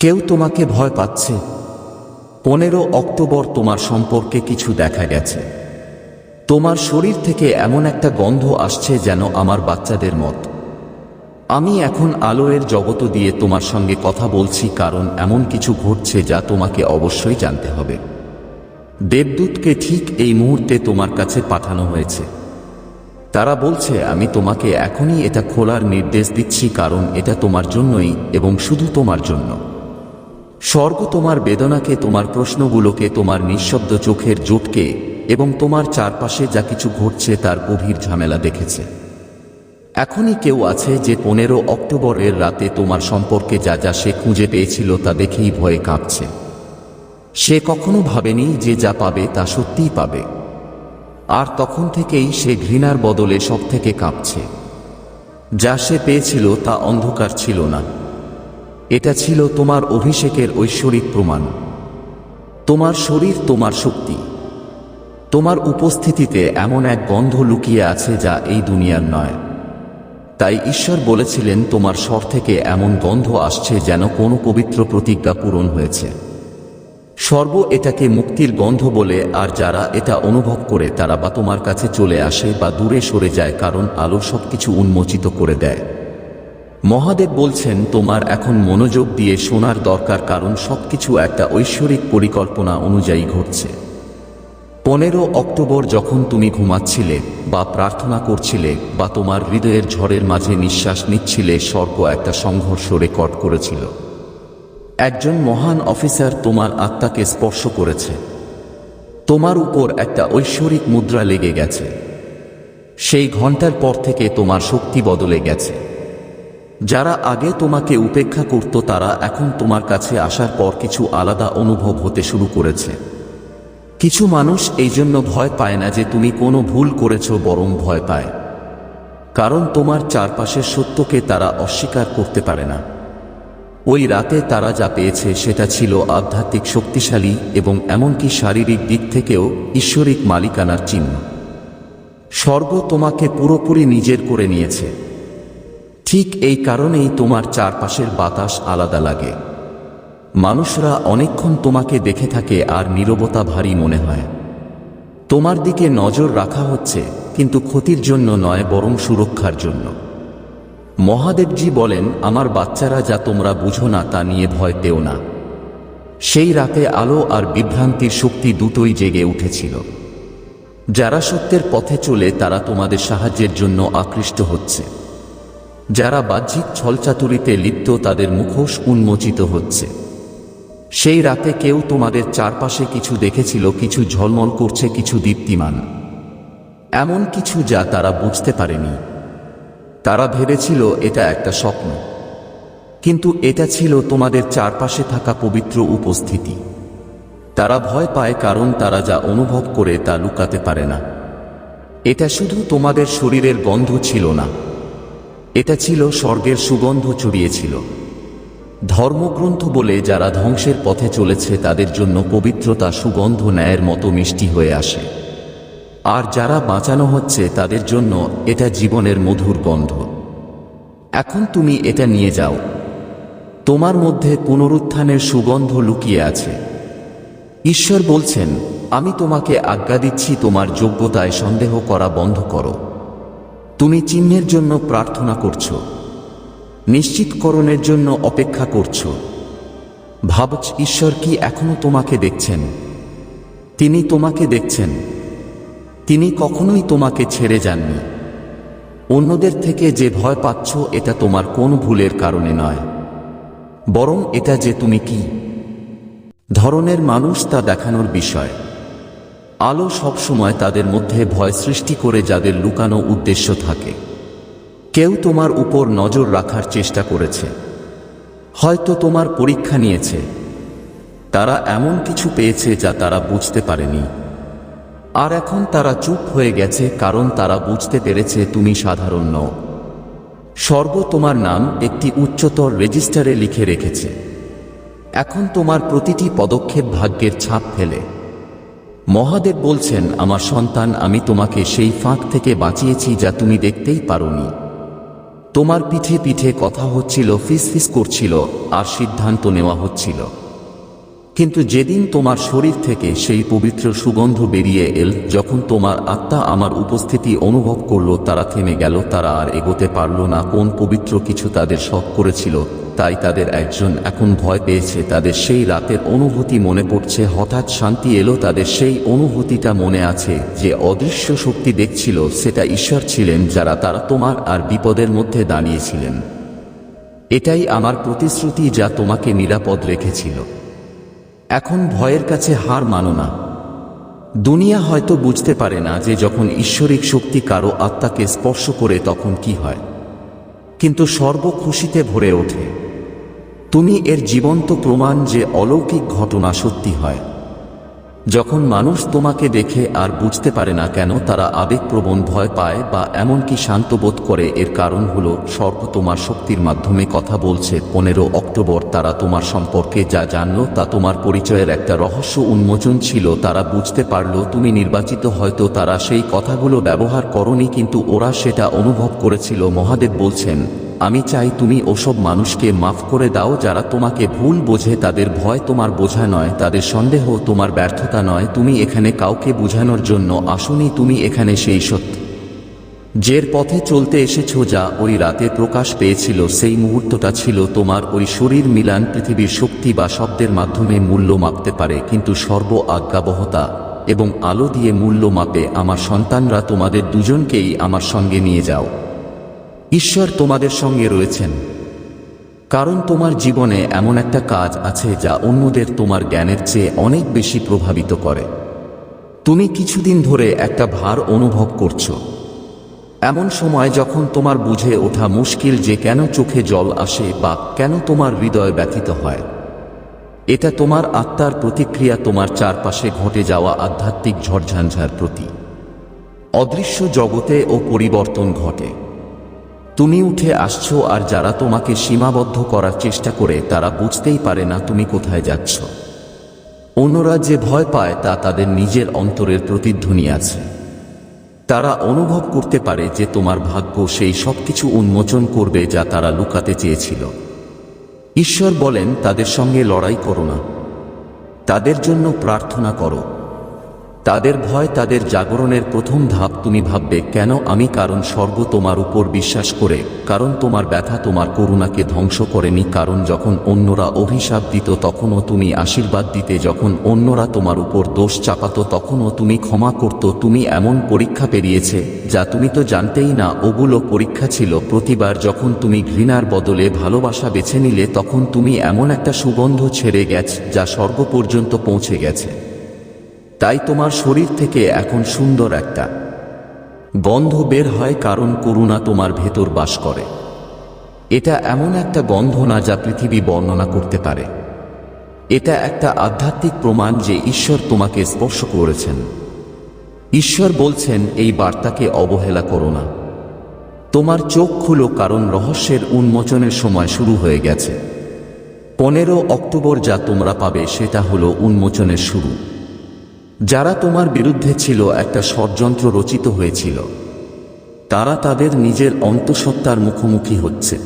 কেউ তোমাকে ভয় পাচ্ছে। পনেরো অক্টোবর তোমার সম্পর্কে কিছু দেখা গেছে। তোমার শরীর থেকে এমন একটা গন্ধ আসছে যেন আমার বাচ্চাদের মত। আমি এখন আলোয়ের জগত দিয়ে তোমার সঙ্গে কথা বলছি কারণ এমন কিছু ঘটছে যা তোমাকে অবশ্যই জানতে হবে। দেবদূতকে ঠিক এই মুহূর্তে তোমার কাছে পাঠানো হয়েছে। তারা বলছে, আমি তোমাকে এখনই এটা খোলার নির্দেশ দিচ্ছি কারণ এটা তোমার জন্যই এবং শুধু তোমার জন্য। স্বর্গ তোমার বেদনাকে, তোমার প্রশ্নগুলোকে, তোমার নিঃশব্দ চোখের জোটকে এবং তোমার চারপাশে যা কিছু ঘটছে তার গভীর ঝামেলা দেখেছে। এখনই কেউ আছে যে পনেরো অক্টোবরের রাতে তোমার সম্পর্কে যা যা সে খুঁজে পেয়েছিল তা দেখেই ভয়ে কাঁপছে। সে কখনো ভাবেনি যে যা পাবে তা সত্যিই পাবে। আর তখন থেকেই সে ঘৃণার বদলে সব থেকে কাঁপছে। যা সে পেয়েছিল তা অন্ধকার ছিল না। এটা ছিল তোমার অভিষেকের ঐশ্বরিক প্রমাণ। তোমার শরীর তোমার শক্তি। তোমার উপস্থিতিতে এমন এক গন্ধ লুকিয়ে আছে যা এই দুনিয়ার নয়। তাই ঈশ্বর বলেছিলেন, তোমার স্বর থেকে এমন গন্ধ আসছে যেন কোনো পবিত্র প্রতিজ্ঞা পূরণ হয়েছে। সর্ব এটাকে মুক্তির গন্ধ বলে, আর যারা এটা অনুভব করে, তারা বা তোমার কাছে চলে আসে বা দূরে সরে যায়, কারণ আলো সবকিছু উন্মোচিত করে দেয়। মহাদেব বলছেন, তোমার এখন মনোযোগ দিয়ে শোনার দরকার কারণ সবকিছু একটা ঐশ্বরিক পরিকল্পনা অনুযায়ী ঘটছে। পনেরো অক্টোবর যখন তুমি ঘুমাচ্ছিলে বা প্রার্থনা করছিলে বা তোমার হৃদয়ের ঝড়ের মাঝে নিঃশ্বাস নিচ্ছিলে, স্বর্গ একটা সংঘর্ষ রেকর্ড করেছিল। একজন মহান অফিসার তোমার আত্মাকে স্পর্শ করেছে। তোমার উপর একটা ঐশ্বরিক মুদ্রা লেগে গেছে। সেই ঘণ্টার পর থেকে তোমার শক্তি বদলে গেছে। যারা আগে তোমাকে উপেক্ষা করত, তারা এখন তোমার কাছে আসার পর কিছু আলাদা অনুভব হতে শুরু করেছে। কিছু মানুষ এই জন্য ভয় পায় না যে তুমি কোনো ভুল করেছ, বরং ভয় পায়। কারণ তোমার চারপাশের সত্যকে তারা অস্বীকার করতে পারে না। ওই রাতে তারা যা পেয়েছে, সেটা ছিল আধ্যাত্মিক শক্তিশালী এবং এমনকি শারীরিক দিক থেকেও ঈশ্বরিক মালিকানার চিহ্ন। স্বর্গ তোমাকে পুরোপুরি নিজের করে নিয়েছে। ঠিক এই কারণেই তোমার চারপাশের বাতাস আলাদা লাগে। মানুষরা অনেকক্ষণ তোমাকে দেখে থাকে আর নীরবতা ভারী মনে হয়। তোমার দিকে নজর রাখা হচ্ছে, কিন্তু ক্ষতির জন্য নয়, বরং সুরক্ষার জন্য। মহাদেবজি বলেন, আমার বাচ্চারা যা তোমরা বুঝো না, তা নিয়ে ভয় পেও না। সেই রাতে আলো আর বিভ্রান্তির শক্তি দুটোই জেগে উঠেছিল। যারা সত্যের পথে চলে, তারা তোমাদের সাহায্যের জন্য আকৃষ্ট হচ্ছে। যারা বাহ্যিক ছলচাতুরিতে লিপ্ত তাদের মুখোশ উন্মোচিত হচ্ছে। সেই রাতে কেউ তোমাদের চারপাশে কিছু দেখেছিল, কিছু ঝলমল করছে, কিছু দীপ্তিমান। এমন কিছু যা তারা বুঝতে পারেনি। তারা ভেবেছিল, এটা একটা স্বপ্ন। কিন্তু এটা ছিল তোমাদের চারপাশে থাকা পবিত্র উপস্থিতি। তারা ভয় পায় কারণ তারা যা অনুভব করে তা লুকাতে পারে না। এটা শুধু তোমাদের শরীরের গন্ধ ছিল না। এটা ছিল স্বর্গের সুগন্ধ ছড়িয়েছিল ধর্মগ্রন্থ বলে যারা ধ্বংসের পথে চলেছে তাদের জন্য পবিত্রতা, সুগন্ধ, ন্যায়ের মতো মিষ্টি হয়ে আসে। আর যারা বাঁচানো হচ্ছে তাদের জন্য এটা জীবনের মধুর গন্ধ। এখন তুমি এটা নিয়ে যাও। তোমার মধ্যে পুনরুত্থানের সুগন্ধ লুকিয়ে আছে। ঈশ্বর বলছেন, আমি তোমাকে আজ্ঞা দিচ্ছি তোমার যোগ্যতায় সন্দেহ করা বন্ধ করো। তুমি চিহ্নের জন্য প্রার্থনা করছ, নিশ্চিতকরণের জন্য অপেক্ষা করছ। ভাবছ, ঈশ্বর কি এখনও তোমাকে দেখছেন? তিনি তোমাকে দেখছেন। তিনি কখনোই তোমাকে ছেড়ে যাননি। অন্যদের থেকে যে ভয় পাচ্ছ, এটা তোমার কোন ভুলের কারণে নয়। বরং এটা যে তুমি কি। ধরনের মানুষ তা দেখানোর বিষয়। আলো সবসময় তাদের মধ্যে ভয় সৃষ্টি করে যাদের লুকানো উদ্দেশ্য থাকে। কেউ তোমার উপর নজর রাখার চেষ্টা করেছে। হয়তো তোমার পরীক্ষা নিয়েছে। তারা এমন কিছু পেয়েছে যা তারা বুঝতে পারেনি। আর এখন তারা চুপ হয়ে গেছে কারণ তারা বুঝতে পেরেছে তুমি সাধারণ নও। সর্ব তোমার নাম একটি উচ্চতর রেজিস্টারে লিখে রেখেছে। এখন তোমার প্রতিটি পদক্ষেপ ভাগ্যের ছাপ ফেলে। মহাদেব বলছেন, আমার সন্তান, আমি তোমাকে সেই ফাঁক থেকে বাঁচিয়েছি যা তুমি দেখতেই পারোনি। তোমার পিঠে পিঠে কথা হচ্ছিল ফিসফিস করছিল, আর সিদ্ধান্ত নেওয়া হচ্ছিল। কিন্তু যেদিন তোমার শরীর থেকে সেই পবিত্র সুগন্ধ বেরিয়ে এল, যখন তোমার আত্মা আমার উপস্থিতি অনুভব করল, তারা থেমে গেল, তারা আর এগোতে পারল না, কোন পবিত্র কিছু তাদের শখ করেছিল তাই তাদের একজন এখন ভয় পেয়েছে, তাদের সেই রাতের অনুভূতি মনে পড়ছে, হঠাৎ শান্তি এলো, তাদের সেই অনুভূতিটা মনে আছে, যে অদৃশ্য শক্তি দেখছিল, সেটা ঈশ্বর ছিলেন যারা তারা তোমার আর বিপদের মধ্যে দাঁড়িয়েছিলেন। এটাই আমার প্রতিশ্রুতি যা তোমাকে নিরাপদ রেখেছিল। এখন ভয়ের কাছে হার মানো না। দুনিয়া হয়তো বুঝতে পারে না যে যখন ঈশ্বরিক শক্তি কারও আত্মাকে স্পর্শ করে তখন কি হয়। কিন্তু সর্ব খুশিতে ভরে ওঠে। তুমি এর জীবন্ত প্রমাণ যে অলৌকিক ঘটনা সত্যি হয়। যখন মানুষ তোমাকে দেখে আর বুঝতে পারে না কেন, তারা আবেগপ্রবণ ভয় পায় বা এমনকি শান্ত বোধ করে। এর কারণ হলো সর্ব তোমার শক্তির মাধ্যমে কথা বলছে। পনেরো অক্টোবর তারা তোমার সম্পর্কে যা জানল, তা তোমার পরিচয়ের একটা রহস্য উন্মোচন ছিল। তারা বুঝতে পারল, তুমি নির্বাচিত হয়তো তারা সেই কথাগুলো ব্যবহার করনি, কিন্তু ওরা সেটা অনুভব করেছিল। মহাদেব বলছেন আমি চাই তুমি ওসব মানুষকে মাফ করে দাও যারা তোমাকে ভুল বোঝে, তাদের ভয় তোমার বোঝা নয়, তাদের সন্দেহ তোমার ব্যর্থতা নয়। তুমি এখানে কাউকে বোঝানোর জন্য আসুনি, তুমি এখানে সেই সত্য। যের পথে চলতে এসেছ যা ওই রাতে প্রকাশ পেয়েছিল, সেই মুহূর্তটা ছিল তোমার ওই শরীর মিলান পৃথিবীর শক্তি বা শব্দের মাধ্যমে মূল্য মাপতে পারে, কিন্তু সর্ব আজ্ঞাবহতা এবং আলো দিয়ে মূল্য মাপে আমার সন্তানরা তোমাদের দুজনকেই আমার সঙ্গে নিয়ে যাও। ঈশ্বর তোমাদের সঙ্গে রয়েছেন। কারণ তোমার জীবনে এমন একটা কাজ আছে যা অন্যদের তোমার জ্ঞানের চেয়ে অনেক বেশি প্রভাবিত করে। তুমি কিছুদিন ধরে একটা ভার অনুভব করছ। এমন সময় যখন তোমার বুঝে ওঠা মুশকিল যে কেন চোখে জল আসে বা কেন তোমার হৃদয় ব্যথিত হয়, এটা তোমার আত্মার প্রতিক্রিয়া তোমার চারপাশে ঘটে যাওয়া আধ্যাত্মিক ঝড়ঝাঞ্ঝার প্রতি। অদৃশ্য জগতে ও পরিবর্তন ঘটে। তুমি উঠে আসছো আর যারা তোমাকে সীমাবদ্ধ করার চেষ্টা করে, তারা বুঝতেই পারে না তুমি কোথায় যাচ্ছ। অন্যরা যে ভয় পায়, তা তাদের নিজের অন্তরের প্রতিধ্বনি আছে। তারা অনুভব করতে পারে যে তোমার ভাগ্য সেই সব কিছু উন্মোচন করবে যা তারা লুকাতে চেয়েছিল। ঈশ্বর বলেন, তাদের সঙ্গে লড়াই করো না। তাদের জন্য প্রার্থনা করো। তাদের ভয় তাদের জাগরণের প্রথম ধাপ তুমি ভাববে, কেন আমি? কারণ স্বর্গ তোমার উপর বিশ্বাস করে, কারণ তোমার ব্যথা তোমার করুণাকে ধ্বংস করেনি, কারণ যখন অন্যরা অভিশাপ দিত তখনও তুমি আশীর্বাদ দিতে, যখন অন্যরা তোমার উপর দোষ চাপাত তখনও তুমি ক্ষমা করত, তুমি এমন পরীক্ষা পেরিয়েছে, যা তুমি তো জানতেই না। ওগুলো পরীক্ষা ছিল, প্রতিবার যখন তুমি ঘৃণার বদলে ভালোবাসা বেছে নিলে, তখন তুমি এমন একটা সুগন্ধ ছেড়ে গেছ, যা স্বর্গ পর্যন্ত পৌঁছে গেছে। তাই তোমার শরীর থেকে এখন সুন্দর একটা। গন্ধ বের হয় কারণ করুণা তোমার ভেতর বাস করে। এটা এমন একটা গন্ধ না যা পৃথিবী বর্ণনা করতে পারে। এটা একটা আধ্যাত্মিক প্রমাণ যে ঈশ্বর তোমাকে স্পর্শ করেছেন। ঈশ্বর বলছেন, এই বার্তাকে অবহেলা করো না। তোমার চোখ খুলো কারণ রহস্যের উন্মোচনের সময় শুরু হয়ে গেছে। পনেরো অক্টোবর যা তোমরা পাবে সেটা হলো উন্মোচনের শুরু। যারা তোমার বিরুদ্ধে ছিল একটা ষড়যন্ত্র রচিত হয়েছিল, তারা তাদের নিজের অন্তঃসত্ত্বার মুখোমুখি হচ্ছে।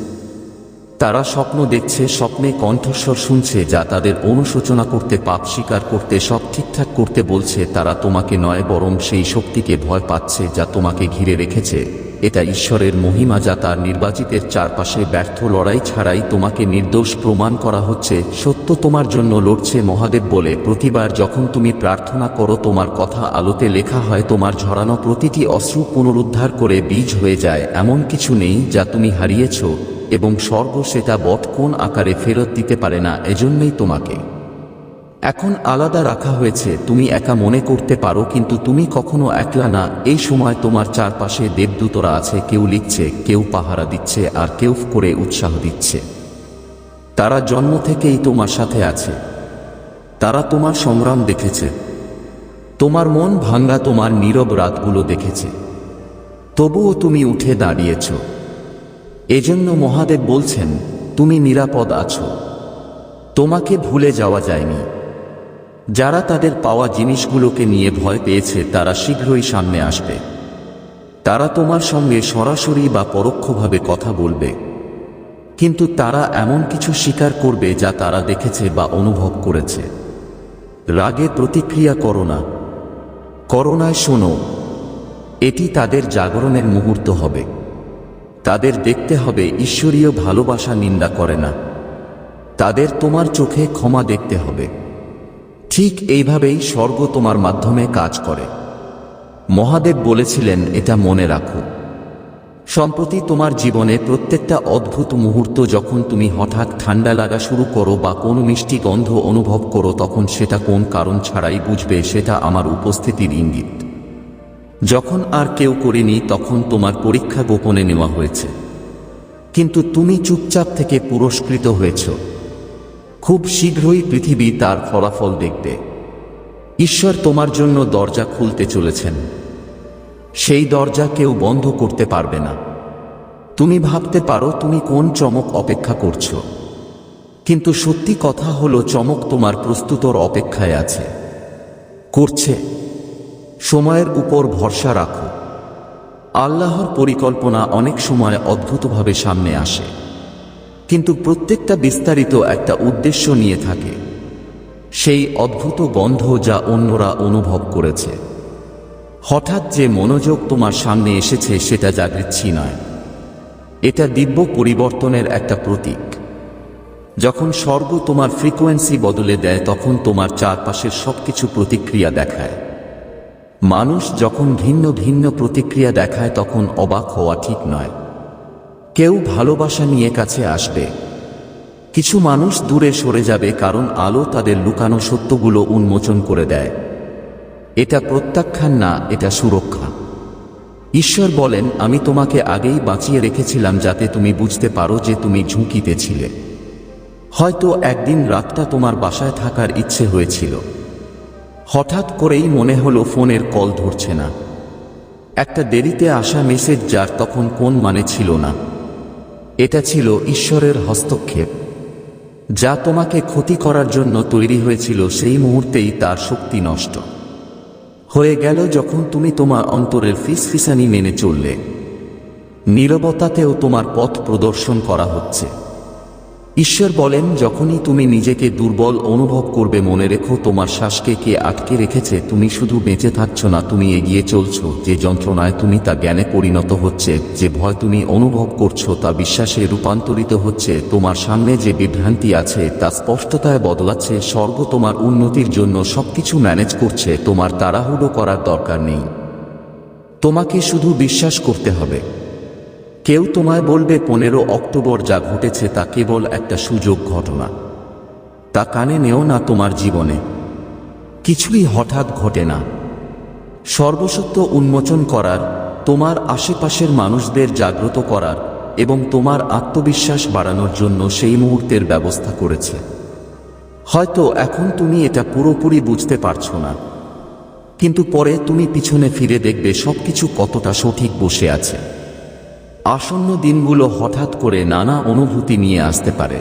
তারা স্বপ্ন দেখছে, স্বপ্নে কণ্ঠস্বর শুনছে, যা তাদের অনুশোচনা করতে, পাপ স্বীকার করতে, সব ঠিকঠাক করতে বলছে। তারা তোমাকে নয়, বরং সেই শক্তিকে ভয় পাচ্ছে, যা তোমাকে ঘিরে রেখেছে। এটা ঈশ্বরের মহিমা যা তার নির্বাচিতের চারপাশে ব্যর্থ লড়াই ছাড়াই তোমাকে নির্দোষ প্রমাণ করা হচ্ছে। সত্য তোমার জন্য লড়ছে মহাদেব বলে প্রতিবার যখন তুমি প্রার্থনা করো তোমার কথা আলোতে লেখা হয়, তোমার ঝরানো প্রতিটি অশ্রু পুনরুদ্ধার করে বীজ হয়ে যায়। এমন কিছু নেই যা তুমি হারিয়েছ এবং স্বর্গ সেটা বট কোন আকারে ফেরত দিতে পারে না, এজন্যই তোমাকে এখন আলাদা রাখা হয়েছে, তুমি একা মনে করতে পারো, কিন্তু তুমি কখনো একলা না। এই সময় তোমার চারপাশে দেবদূতরা আছে, কেউ লিখছে, কেউ পাহারা দিচ্ছে, আর কেউ করে উৎসাহ দিচ্ছে। তারা জন্ম থেকেই তোমার সাথে আছে। তারা তোমার সংগ্রাম দেখেছে। তোমার মন ভাঙ্গা তোমার নীরব রাতগুলো দেখেছে। তবুও তুমি উঠে দাঁড়িয়েছ। এজন্য মহাদেব বলছেন, তুমি নিরাপদ আছো। তোমাকে ভুলে যাওয়া যায়নি। যারা তাদের পাওয়া জিনিসগুলোকে নিয়ে ভয় পেয়েছে, তারা শীঘ্রই সামনে আসবে। তারা তোমার সঙ্গে সরাসরি বা পরোক্ষভাবে কথা বলবে। কিন্তু তারা এমন কিছু স্বীকার করবে যা তারা দেখেছে বা অনুভব করেছে। রাগে প্রতিক্রিয়া করো না। করোনায় শোনো, এটি তাদের জাগরণের মুহূর্ত হবে। তাদের দেখতে হবে ঈশ্বরীয় ভালোবাসা নিন্দা করে না। তাদের তোমার চোখে ক্ষমা দেখতে হবে। ঠিক এইভাবেই স্বর্গ তোমার মাধ্যমে কাজ করে। মহাদেব বলেছিলেন, এটা মনে রাখো। সম্প্রতি তোমার জীবনে প্রত্যেকটা অদ্ভুত মুহূর্ত যখন তুমি হঠাৎ ঠান্ডা লাগা শুরু করো বা কোনো মিষ্টি গন্ধ অনুভব করো, তখন সেটা কোন কারণ ছাড়াই বুঝবে, সেটা আমার উপস্থিতির ইঙ্গিত। যখন আর কেউ করেনি, তখন তোমার পরীক্ষা গোপনে নেওয়া হয়েছে। কিন্তু তুমি চুপচাপ থেকে পুরস্কৃত হয়েছ। খুব শীঘ্রই পৃথিবী তার ফলাফল দেখবে। ঈশ্বর তোমার জন্য দরজা খুলতে চলেছেন। সেই দরজা কেউ বন্ধ করতে পারবে না। তুমি ভাবতে পারো তুমি কোন চমক অপেক্ষা করছ। কিন্তু সত্যি কথা হলো চমক তোমার প্রস্তুতর অপেক্ষায় আছে। করছে। সময়ের উপর ভরসা রাখো। আল্লাহর পরিকল্পনা অনেক সময় অদ্ভুতভাবে সামনে আসে। কিন্তু প্রত্যেকটা বিস্তারিত একটা উদ্দেশ্য নিয়ে থাকে। সেই অদ্ভুত গন্ধ যা অন্যরা অনুভব করেছে। হঠাৎ যে মনোযোগ তোমার সামনে এসেছে সেটা জাগৃচ্ছি নয়। এটা দিব্য পরিবর্তনের একটা প্রতীক। যখন স্বর্গ তোমার ফ্রিকোয়েন্সি বদলে দেয়, তখন তোমার চারপাশের সবকিছু প্রতিক্রিয়া দেখায়। মানুষ যখন ভিন্ন ভিন্ন প্রতিক্রিয়া দেখায়, তখন অবাক হওয়া ঠিক নয়। কেউ ভালোবাসা নিয়ে কাছে আসবে। কিছু মানুষ দূরে সরে যাবে কারণ আলো তাদের লুকানো সত্যগুলো উন্মোচন করে দেয়। এটা প্রত্যাখ্যান না, এটা সুরক্ষা। ঈশ্বর বলেন, আমি তোমাকে আগেই বাঁচিয়ে রেখেছিলাম যাতে তুমি বুঝতে পারো যে তুমি ঝুঁকিতে ছিলে। হয়তো একদিন রাতটা তোমার বাসায় থাকার ইচ্ছে হয়েছিল। হঠাৎ করেই মনে হলো ফোনের কল ধরছে না। একটা দেরিতে আসা মেসেজ যার তখন কোন মানে ছিল না। এটা ছিল ঈশ্বরের হস্তক্ষেপ, যা তোমাকে ক্ষতি করার জন্য তৈরি হয়েছিল সেই মুহূর্তেই তার শক্তি নষ্ট। হয়ে গেল যখন তুমি তোমার অন্তরের ফিসফিসানি মেনে চললে। নিরবতাতেও তোমার পথ প্রদর্শন করা হচ্ছে। ঈশ্বর বলেন, যখনই তুমি নিজেকে দুর্বল অনুভব করবে, মনে রেখো তোমার শ্বাসকে কে আটকে রেখেছে। তুমি শুধু বেঁচে থাকছ না, তুমি এগিয়ে চলছো। যে যন্ত্রণায় তুমি তা জ্ঞানে পরিণত হচ্ছে, যে ভয় তুমি অনুভব করছ তা বিশ্বাসে রূপান্তরিত হচ্ছে। তোমার সামনে যে বিভ্রান্তি আছে, তা স্পষ্টতায় বদলাচ্ছে। স্বর্গ তোমার উন্নতির জন্য সবকিছু ম্যানেজ করছে। তোমার তাড়াহুড়ো করার দরকার নেই। তোমাকে শুধু বিশ্বাস করতে হবে। কেউ তোমায় বলবে, পনেরো অক্টোবর যা ঘটেছে তা কেবল একটা সুযোগ ঘটনা। তা কানে নেও না তোমার জীবনে। কিছুই হঠাৎ ঘটে না। সর্বসত্য উন্মোচন করার, তোমার আশেপাশের মানুষদের জাগ্রত করার এবং তোমার আত্মবিশ্বাস বাড়ানোর জন্য সেই মুহূর্তের ব্যবস্থা করেছে। হয়তো এখন তুমি এটা পুরোপুরি বুঝতে পারছ না। কিন্তু পরে তুমি পিছনে ফিরে দেখবে সবকিছু কতটা সঠিক বসে আছে। আসন্ন দিনগুলো হঠাৎ করে নানা অনুভূতি নিয়ে আসতে পারে।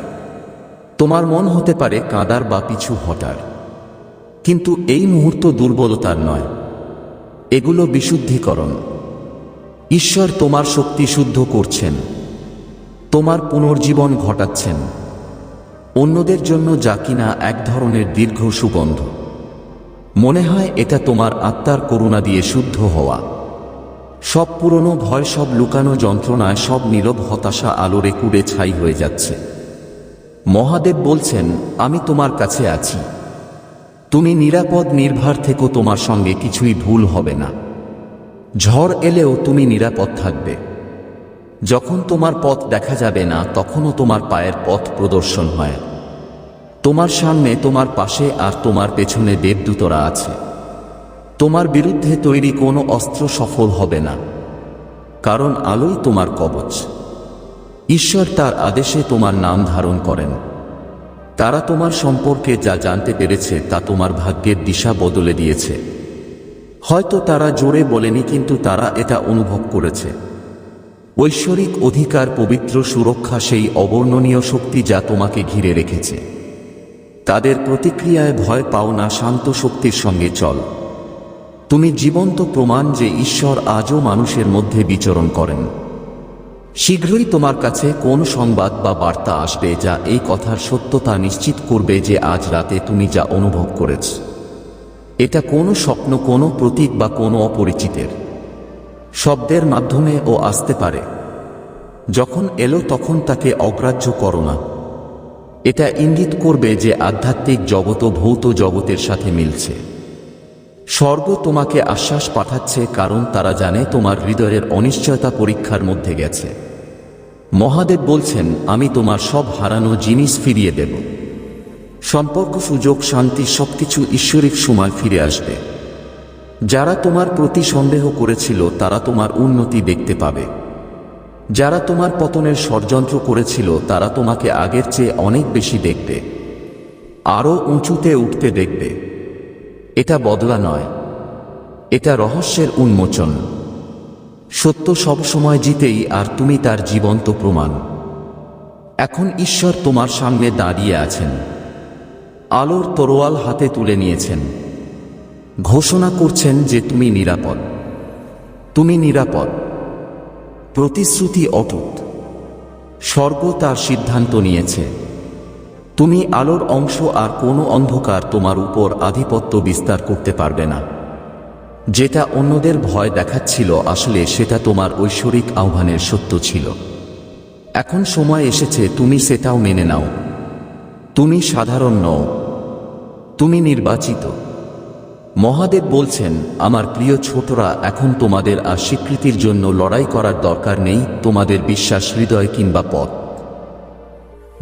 তোমার মন হতে পারে কাদার বা পিছু হটার। কিন্তু এই মুহূর্ত দুর্বলতার নয়। এগুলো বিশুদ্ধিকরণ। ঈশ্বর তোমার শক্তি শুদ্ধ করছেন। তোমার পুনর্জীবন ঘটাচ্ছেন। অন্যদের জন্য যা কিনা এক ধরনের দীর্ঘ সুগন্ধ। মনে হয় এটা তোমার আত্মার করুণা দিয়ে শুদ্ধ হওয়া। সব পুরনো ভয়, সব লুকানো যন্ত্রণায়, সব নীরব হতাশা আলোরে কুড়ে ছাই হয়ে যাচ্ছে। মহাদেব বলছেন, আমি তোমার কাছে আছি। তুমি নিরাপদ, নির্ভার থেকো, তোমার সঙ্গে কিছুই ভুল হবে না। ঝড় এলেও তুমি নিরাপদ থাকবে। যখন তোমার পথ দেখা যাবে না, তখনও তোমার পায়ের পথ প্রদর্শন হয়। তোমার সামনে, তোমার পাশে আর তোমার পেছনে দেবদূতরা আছে। তোমার বিরুদ্ধে তৈরি কোনো অস্ত্র সফল হবে না, কারণ আলোই তোমার কবচ। ঈশ্বর তার আদেশে তোমার নাম ধারণ করেন। তারা তোমার সম্পর্কে যা জানতে পেরেছে তা তোমার ভাগ্যের দিশা বদলে দিয়েছে। হয়তো তারা জোরে বলেনি, কিন্তু তারা এটা অনুভব করেছে। ঐশ্বরিক অধিকার, পবিত্র সুরক্ষা সেই অবর্ণনীয় শক্তি যা তোমাকে ঘিরে রেখেছে। তাদের প্রতিক্রিয়ায় ভয় পাও না, শান্ত শক্তির সঙ্গে চল। তুমি জীবন্ত প্রমাণ যে ঈশ্বর আজও মানুষের মধ্যে বিচরণ করেন। শীঘ্রই তোমার কাছে কোন সংবাদ বা বার্তা আসবে যা এই কথার সত্যতা নিশ্চিত করবে যে আজ রাতে তুমি যা অনুভব করেছ। এটা কোনো স্বপ্ন, কোনো প্রতীক বা কোনো অপরিচিতের। শব্দের মাধ্যমে ও আসতে পারে। যখন এলো তখন তাকে অগ্রাহ্য করো না। এটা ইঙ্গিত করবে যে আধ্যাত্মিক জগৎ ও ভৌত জগতের সাথে মিলছে। স্বর্গ তোমাকে আশ্বাস পাঠাচ্ছে কারণ তারা জানে তোমার হৃদয়ের অনিশ্চয়তা পরীক্ষার মধ্যে গেছে। মহাদেব বলছেন, আমি তোমার সব হারানো জিনিস ফিরিয়ে দেব। সম্পর্ক, সুযোগ, শান্তি সবকিছু ঈশ্বরিক সময় ফিরে আসবে। যারা তোমার প্রতি সন্দেহ করেছিল, তারা তোমার উন্নতি দেখতে পাবে। যারা তোমার পতনের ষড়যন্ত্র করেছিল, তারা তোমাকে আগের চেয়ে অনেক বেশি দেখবে। আরও উঁচুতে উঠতে দেখবে। এটা বদলা নয়। এটা রহস্যের উন্মোচন। সত্য সবসময় জিতেই আর তুমি তার জীবন্ত প্রমাণ। এখন ঈশ্বর তোমার সামনে দাঁড়িয়ে আছেন। আলোর তরোয়াল হাতে তুলে নিয়েছেন। ঘোষণা করছেন যে তুমি নিরাপদ। তুমি নিরাপদ। প্রতিশ্রুতি অটুট। স্বর্গ তার সিদ্ধান্ত নিয়েছে। তুমি আলোর অংশ আর কোনো অন্ধকার তোমার উপর আধিপত্য বিস্তার করতে পারবে না। যেটা অন্যদের ভয় দেখাচ্ছিল আসলে সেটা তোমার ঐশ্বরিক আহ্বানের সত্য ছিল। এখন সময় এসেছে, তুমি সেটাও মেনে নাও। তুমি সাধারণ নও। তুমি নির্বাচিত। মহাদেব বলছেন, আমার প্রিয় ছোটরা, এখন তোমাদের আর স্বীকৃতির জন্য লড়াই করার দরকার নেই, তোমাদের বিশ্বাস হৃদয় কিংবা পথ।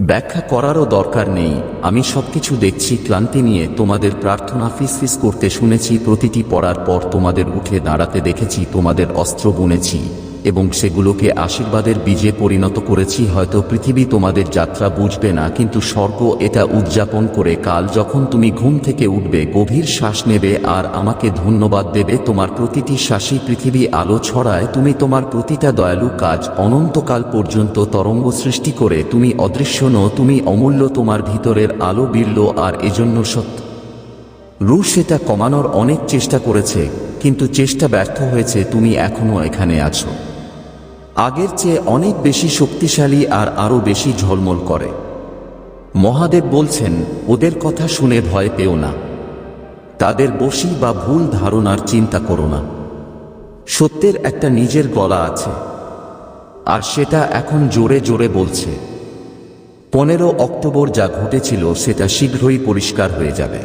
ব্যাখ্যা করারও দরকার নেই। আমি সবকিছু দেখছি, ক্লান্তি নিয়ে তোমাদের প্রার্থনা ফিস ফিস করতে শুনেছি, প্রতিটি পড়ার পর তোমাদের উঠে দাঁড়াতে দেখেছি, তোমাদের অস্ত্র বুনেছি। এবং সেগুলোকে আশীর্বাদের বীজে পরিণত করেছি, হয়তো পৃথিবী তোমাদের যাত্রা বুঝবে না, কিন্তু স্বর্গ এটা উদযাপন করে, কাল যখন তুমি ঘুম থেকে উঠবে, গভীর শ্বাস নেবে আর আমাকে ধন্যবাদ দেবে, তোমার প্রতিটি শ্বাসই পৃথিবী আলো ছড়ায়, তুমি তোমার প্রতিটা দয়ালু কাজ অনন্তকাল পর্যন্ত তরঙ্গ সৃষ্টি করে, তুমি অদৃশ্য নও, তুমি অমূল্য, তোমার ভিতরের আলো বিরল আর এজন্য সত্য। রুশ সেটা কমানোর অনেক চেষ্টা করেছে, কিন্তু চেষ্টা ব্যর্থ হয়েছে, তুমি এখনও এখানে আছো। আগের চেয়ে অনেক বেশি শক্তিশালী আর আরও বেশি ঝলমল করে। মহাদেব বলছেন, ওদের কথা শুনে ভয় পেও না। তাদের বসি বা ভুল ধারণার চিন্তা করো না। সত্যের একটা নিজের গলা আছে। আর সেটা এখন জোরে জোরে বলছে। পনেরো অক্টোবর যা ঘটেছিল, সেটা শীঘ্রই পরিষ্কার হয়ে যাবে।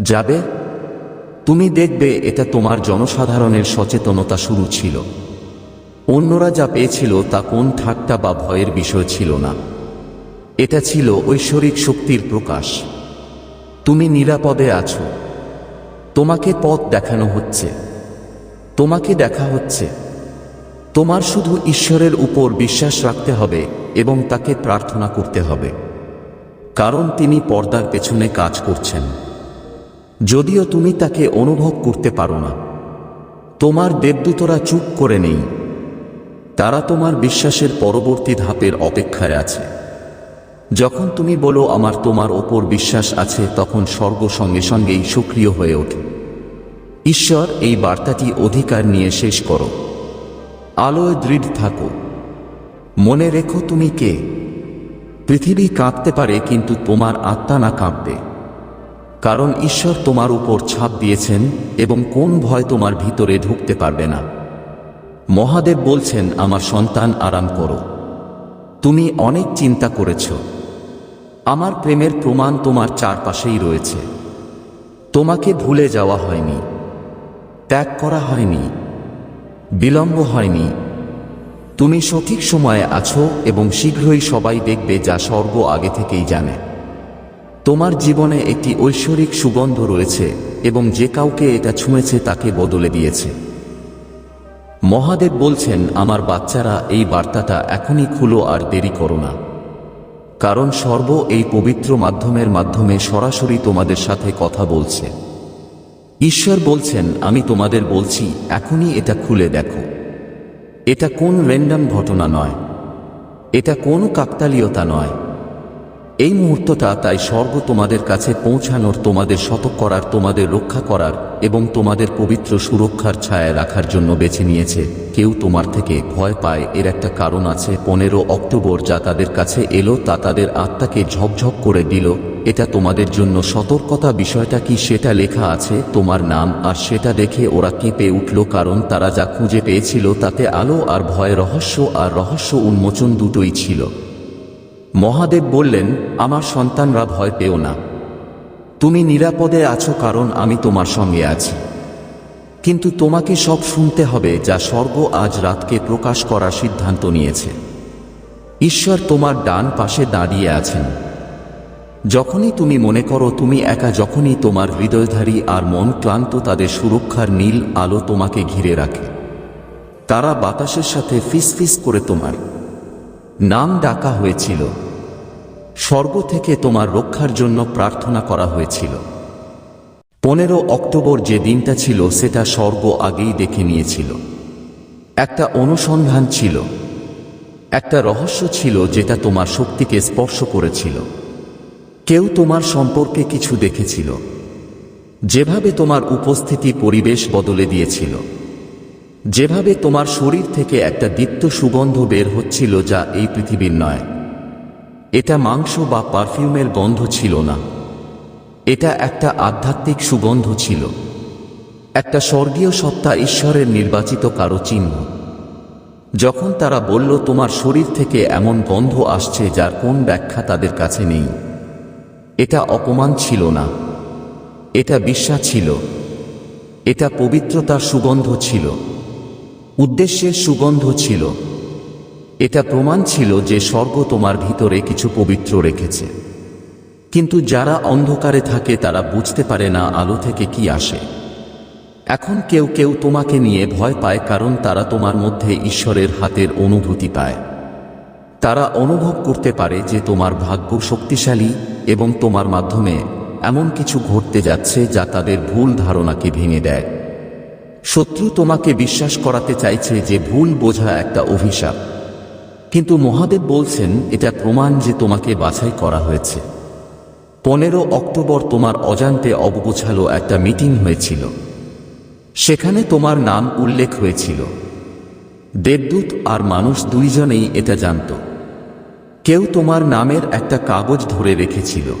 যাবে? তুমি দেখবে, এটা তোমার জনসাধারণের সচেতনতা শুরু ছিল। অন্যরা যা পেয়েছিল তা কোন ঠাট্টা বা ভয়ের বিষয় ছিল না। এটা ছিল ঐশ্বরিক শক্তির প্রকাশ। তুমি নিরাপদে আছো। তোমাকে পথ দেখানো হচ্ছে। তোমাকে দেখা হচ্ছে। তোমার শুধু ঈশ্বরের উপর বিশ্বাস রাখতে হবে এবং তাকে প্রার্থনা করতে হবে। কারণ তিনি পর্দার পেছনে কাজ করছেন। যদিও তুমি তাকে অনুভব করতে পারো না। তোমার দেবদূতরা চুপ করে নেই। তারা তোমার বিশ্বাসের পরবর্তী ধাপের অপেক্ষায় আছে। যখন তুমি বলো আমার তোমার ওপর বিশ্বাস আছে, তখন স্বর্গ সঙ্গে সঙ্গেই সক্রিয় হয়ে ওঠে। ঈশ্বর, এই বার্তাটি অধিকার নিয়ে শেষ করো। আলোয় দৃঢ় থাকো। মনে রেখো তুমি কে। পৃথিবী কাঁপতে পারে, কিন্তু তোমার আত্মা না কাঁপবে। কারণ ঈশ্বর তোমার উপর ছাপ দিয়েছেন এবং কোন ভয় তোমার ভিতরে ঢুকতে পারবে না। মহাদেব বলছেন, আমার সন্তান আরাম করো। তুমি অনেক চিন্তা করেছ। আমার প্রেমের প্রমাণ তোমার চারপাশেই রয়েছে। তোমাকে ভুলে যাওয়া হয়নি। ত্যাগ করা হয়নি। বিলম্ব হয়নি। তুমি সঠিক সময়ে আছো এবং শীঘ্রই সবাই দেখবে যা স্বর্গ আগে থেকেই জানে। তোমার জীবনে একটি ঐশ্বরিক সুগন্ধ রয়েছে এবং যে কাউকে এটা ছুঁয়েছে তাকে বদলে দিয়েছে। মহাদেব বলছেন, আমার বাচ্চারা এই বার্তাটা এখনই খুলো আর দেরি করো না। কারণ সর্ব এই পবিত্র মাধ্যমের মাধ্যমে সরাসরি তোমাদের সাথে কথা বলছে। ঈশ্বর বলছেন, আমি তোমাদের বলছি, এখনই এটা খুলে দেখো। এটা কোন র্যান্ডাম ঘটনা নয়। এটা কোনো কাকতালীয়তা নয়। এই মুহূর্তটা তাই স্বর্গ তোমাদের কাছে পৌঁছানোর, তোমাদের শতক করার, তোমাদের রক্ষা করার এবং তোমাদের পবিত্র সুরক্ষার ছায়া রাখার জন্য বেছে নিয়েছে। কেউ তোমার থেকে ভয় পায়, এর একটা কারণ আছে। পনেরো অক্টোবর যা তাদের কাছে এলো, তা তাদের আত্মাকে ঝকঝক করে দিল। এটা তোমাদের জন্য সতর্কতা বিষয়টা কি সেটা লেখা আছে তোমার নাম, আর সেটা দেখে ওরা কেঁপে উঠল কারণ তারা যা খুঁজে পেয়েছিল তাতে আলো আর ভয়, রহস্য আর রহস্য উন্মোচন দুটোই ছিল। মহাদেব বললেন, আমার সন্তানরা ভয় পেও না। তুমি নিরাপদে আছো কারণ আমি তোমার সঙ্গে আছি। কিন্তু তোমাকে সব শুনতে হবে যা স্বর্গ আজ রাতকে প্রকাশ করার সিদ্ধান্ত নিয়েছে। ঈশ্বর তোমার ডান পাশে দাঁড়িয়ে আছেন। যখনই তুমি মনে করো তুমি একা, যখনই তোমার হৃদয়ধারী আর মন ক্লান্ত, তাদের সুরক্ষার নীল আলো তোমাকে ঘিরে রাখে। তারা বাতাসের সাথে ফিস ফিস করে তোমার নাম ডাকা হয়েছিল। স্বর্গ থেকে তোমার রক্ষার জন্য প্রার্থনা করা হয়েছিল। পনেরো অক্টোবর যে দিনটা ছিল, সেটা স্বর্গ আগেই দেখে নিয়েছিল। একটা অনুসন্ধান ছিল। একটা রহস্য ছিল যেটা তোমার শক্তিকে স্পর্শ করেছিল। কেউ তোমার সম্পর্কে কিছু দেখেছিল। যেভাবে তোমার উপস্থিতি পরিবেশ বদলে দিয়েছিল। যেভাবে তোমার শরীর থেকে একটা দীপ্ত সুগন্ধ বের হচ্ছিল যা এই পৃথিবীর নয়। এটা মাংস বা পারফিউমের গন্ধ ছিল না। এটা একটা আধ্যাত্মিক সুগন্ধ ছিল। একটা স্বর্গীয় সত্তা ঈশ্বরের নির্বাচিত কারও চিহ্ন। যখন তারা বলল, তোমার শরীর থেকে এমন গন্ধ আসছে যার কোন ব্যাখ্যা তাদের কাছে নেই। এটা অপমান ছিল না। এটা বিশ্বাস ছিল। এটা পবিত্রতার সুগন্ধ ছিল। উদ্দেশ্যের সুগন্ধ ছিল। এটা প্রমাণ ছিল যে স্বর্গ তোমার ভিতরে কিছু পবিত্র রেখেছে। কিন্তু যারা অন্ধকারে থাকে তারা বুঝতে পারে না আলো থেকে কি আসে। এখন কেউ কেউ তোমাকে নিয়ে ভয় পায় কারণ তারা তোমার মধ্যে ঈশ্বরের হাতের অনুভূতি পায়। তারা অনুভব করতে পারে যে তোমার ভাগ্য শক্তিশালী এবং তোমার মাধ্যমে এমন কিছু ঘটতে যাচ্ছে যা তাদের ভুল ধারণাকে ভেঙে দেয়। শত্রু তোমাকে বিশ্বাস করাতে চাইছে যে ভুল বোঝা একটা অভিশাপ। কিন্তু মহাদেব বলছেন, এটা প্রমাণ যে তোমাকে বাছাই করা হয়েছে। পনেরো অক্টোবর তোমার অজান্তে অবগোছালো একটা মিটিং হয়েছিল। সেখানে তোমার নাম উল্লেখ হয়েছিল। দেবদূত আর মানুষ দুইজনেই এটা জানত। কেউ তোমার নামের একটা কাগজ ধরে রেখেছিল।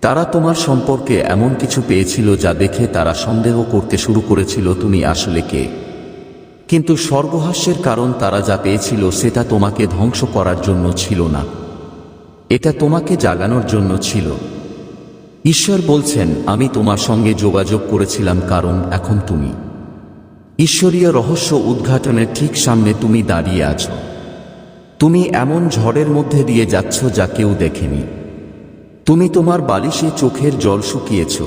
তারা তোমার সম্পর্কে এমন কিছু পেয়েছিল যা দেখে তারা সন্দেহ করতে শুরু করেছিল, তুমি আসলে কে? কিন্তু স্বর্গহাস্যের কারণ তারা যা পেয়েছিল সেটা তোমাকে ধ্বংস করার জন্য ছিল না। এটা তোমাকে জাগানোর জন্য ছিল। ঈশ্বর বলছেন, আমি তোমার সঙ্গে যোগাযোগ করেছিলাম, কারণ এখন তুমি। ঈশ্বরীয় রহস্য উদ্ঘাটনের ঠিক সামনে তুমি দাঁড়িয়ে আছো। তুমি এমন ঝড়ের মধ্যে দিয়ে যাচ্ছ যা কেউ দেখেনি। তুমি তোমার বালিশে চোখের জল শুকিয়েছ।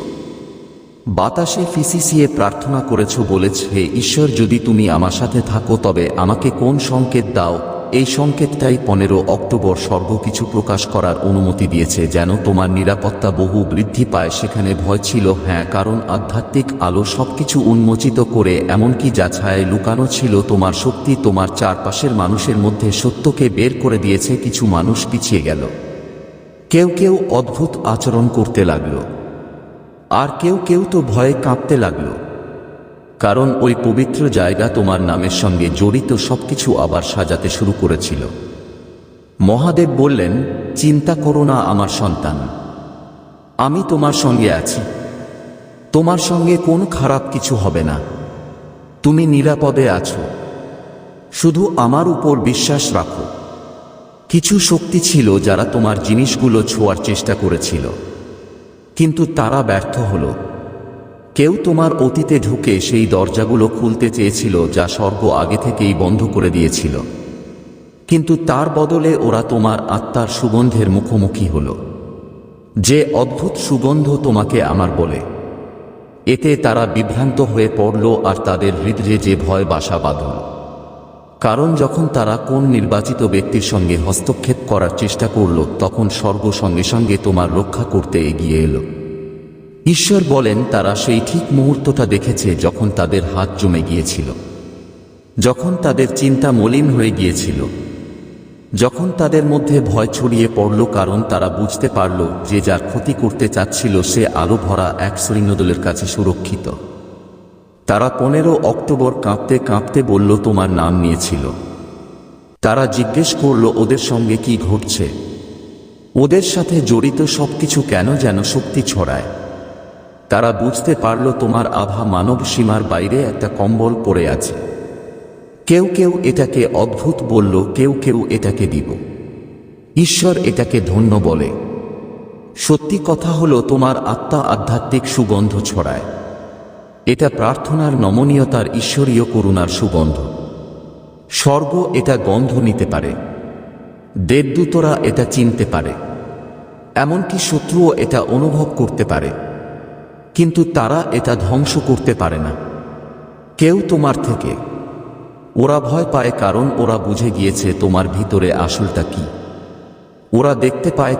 বাতাসে ফিসিসিয়ে প্রার্থনা করেছ বলেছ, হে ঈশ্বর, যদি তুমি আমার সাথে থাকো, তবে আমাকে কোন সংকেত দাও? এই সংকেতটাই পনেরো অক্টোবর সর্ব কিছু প্রকাশ করার অনুমতি দিয়েছে, যেন তোমার নিরাপত্তা বহু বৃদ্ধি পায়। সেখানে ভয় ছিল হ্যাঁ কারণ আধ্যাত্মিক আলো সবকিছু উন্মোচিত করে, এমনকি যা ছায় লুকানো ছিল, তোমার শক্তি তোমার চারপাশের মানুষের মধ্যে সত্যকে বের করে দিয়েছে, কিছু মানুষ পিছিয়ে গেল। কেউ কেউ অদ্ভুত আচরণ করতে লাগল। আর কেউ কেউ তো ভয়ে কাঁপতে লাগল। কারণ ওই পবিত্র জায়গা তোমার নামের সঙ্গে জড়িত সবকিছু আবার সাজাতে শুরু করেছিল। মহাদেব বললেন, চিন্তা করো না, আমার সন্তান। আমি তোমার সঙ্গে আছি। তোমার সঙ্গে কোন খারাপ কিছু হবে না। তুমি নিরাপদে আছো। শুধু আমার উপর বিশ্বাস রাখো। কিছু শক্তি ছিল যারা তোমার জিনিসগুলো ছোঁয়ার চেষ্টা করেছিল। কিন্তু তারা ব্যর্থ হলো। কেউ তোমার অতীতে ঢুকে সেই দরজাগুলো খুলতে চেয়েছিল যা স্বর্গ আগে থেকেই বন্ধ করে দিয়েছিল। কিন্তু তার বদলে ওরা তোমার আত্মার সুগন্ধের মুখোমুখি হল। যে অদ্ভুত সুগন্ধ তোমাকে আমার বলে। এতে তারা বিভ্রান্ত হয়ে পড়ল আর তাদের হৃদয়ে যে ভয় বাসা বাঁধল। কারণ যখন তারা কোন নির্বাচিত ব্যক্তির সঙ্গে হস্তক্ষেপ করার চেষ্টা করল, তখন স্বর্গ সঙ্গে সঙ্গে তোমার রক্ষা করতে এগিয়ে এলো। ঈশ্বর বলেন, তারা সেই ঠিক মুহূর্তটা দেখেছে যখন তাদের হাত জমে গিয়েছিল। যখন তাদের চিন্তা মলিন হয়ে গিয়েছিল। যখন তাদের মধ্যে ভয় ছড়িয়ে পড়ল, কারণ তারা বুঝতে পারল যে যার ক্ষতি করতে চাচ্ছিল সে আলো ভরা এক সৈন্যদলের কাছে সুরক্ষিত। তারা পনেরো অক্টোবর কাঁপতে কাঁপতে বলল, তোমার নাম নিয়েছিল। তারা জিজ্ঞেস করল, ওদের সঙ্গে কি ঘটছে? ওদের সাথে জড়িত সবকিছু কেন যেন শক্তি ছড়ায়? তারা বুঝতে পারল, তোমার আভা মানব সীমার বাইরে একটা কম্বল পড়ে আছে। কেউ কেউ এটাকে অদ্ভুত বলল, কেউ কেউ এটাকে দিব। ঈশ্বর এটাকে ধন্য বলে। সত্যি কথা হলো, তোমার আত্মা আধ্যাত্মিক সুগন্ধ ছড়ায়। এটা প্রার্থনার নমনীয়তার ঈশ্বরীয় করুণার সুগন্ধ। স্বর্গ এটা গন্ধ নিতে পারে। দেবদূতরা এটা চিনতে পারে। এমনকি শত্রুও এটা অনুভব করতে পারে। কিন্তু তারা এটা ধ্বংস করতে পারে না। কেউ তোমার থেকে। ওরা ভয় পায় কারণ ওরা বুঝে গিয়েছে তোমার ভিতরে আসলটা কি। ওরা দেখতে পায়